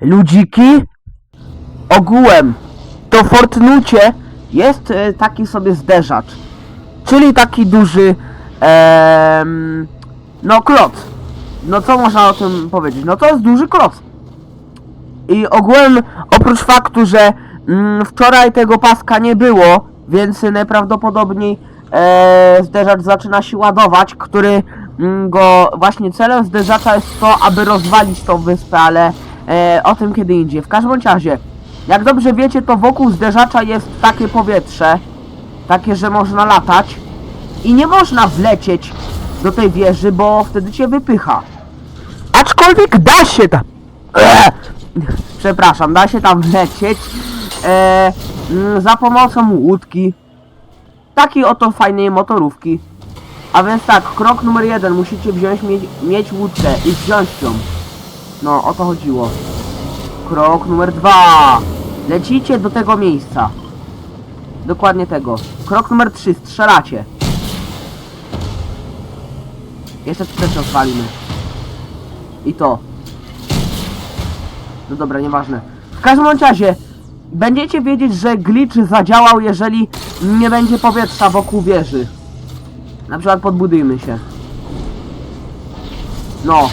ludziki, ogółem to w Fortnucie jest e, taki sobie zderzacz, czyli taki duży, em, no kloc. No co można o tym powiedzieć? No to jest duży kloc. I ogółem oprócz faktu, że mm, wczoraj tego paska nie było, więc najprawdopodobniej e, zderzacz zaczyna się ładować, który mm, go właśnie celem zderzacza jest to, aby rozwalić tą wyspę, ale e, o tym kiedy indziej. W każdym razie, jak dobrze wiecie, to wokół zderzacza jest takie powietrze, takie, że można latać i nie można wlecieć do tej wieży, bo wtedy cię wypycha. Aczkolwiek da się tam. Przepraszam, da się tam wlecieć e, mm, za pomocą łódki. Takiej oto fajnej motorówki. A więc tak, krok numer jeden, musicie wziąć, mieć, mieć łódkę i wziąć ją. No, o to chodziło. Krok numer dwa. Lecicie do tego miejsca. Dokładnie tego. Krok numer trzy, strzelacie. Jeszcze trzeci odpalimy. I to. No dobra, nieważne. W każdym razie, będziecie wiedzieć, że glitch zadziałał, jeżeli nie będzie powietrza wokół wieży. Na przykład podbudujmy się. No.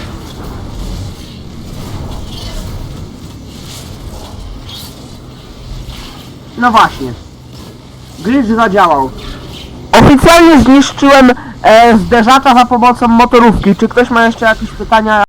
No właśnie. Glitch zadziałał. Oficjalnie zniszczyłem e, za pomocą motorówki. Czy ktoś ma jeszcze jakieś pytania?